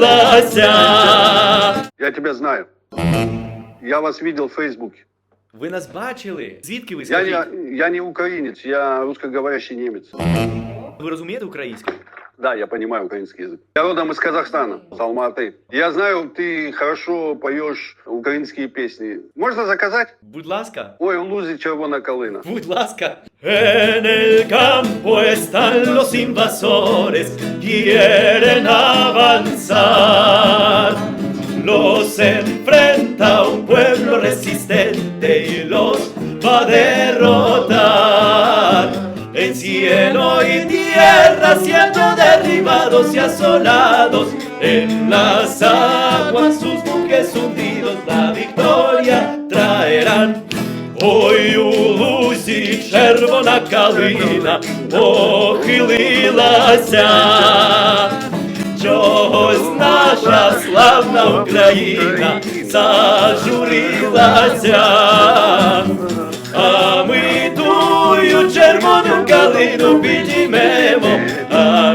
похилилася. Я тебя знаю. Я вас видел в Фейсбуке. Ви нас бачили? Звідки ви Я скажіть? не, я не украинец, я русскоговорящий немец. Ви розумієте українську? Да, я понимаю украинский язык. Я родом из Казахстана, с Алматы. Я знаю, ты хорошо поешь украинские песни. Можно заказать? Будь ласка. Ой, у лузі червона калина. Будь ласка. En el campo están los invasores, quieren avanzar. Los enfrenta un pueblo resistente y los va a derrotar. En cielo y tierra siendo derribados y asolados, en las aguas sus buques hundidos la victoria traerán. Ой, у лузі червона калина похилилася, чогось наша славна Україна зажурилася, а ми тую червону калину підіймемо, а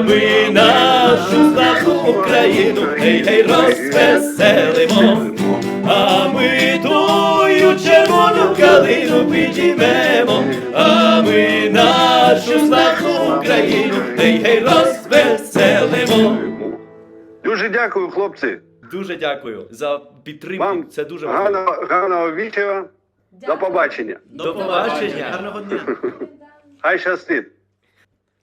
Ми нашу славну Україну гей гей розвеселимо. А ми тую червону калину підіймемо, а ми нашу славну Україну гей гей розвеселимо. Дуже дякую, хлопці. Дуже дякую за підтримку. Вам Це дуже гарного, гарного вечора. До побачення. До побачення. Гарного дня. Хай щастить.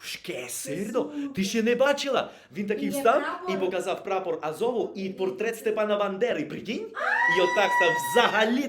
Шке, сирдо, Ти ще не бачила? Він такий встав прапор. і показав прапор Азову і портрет Степана Бандери. Прикинь? І отак став взагалі.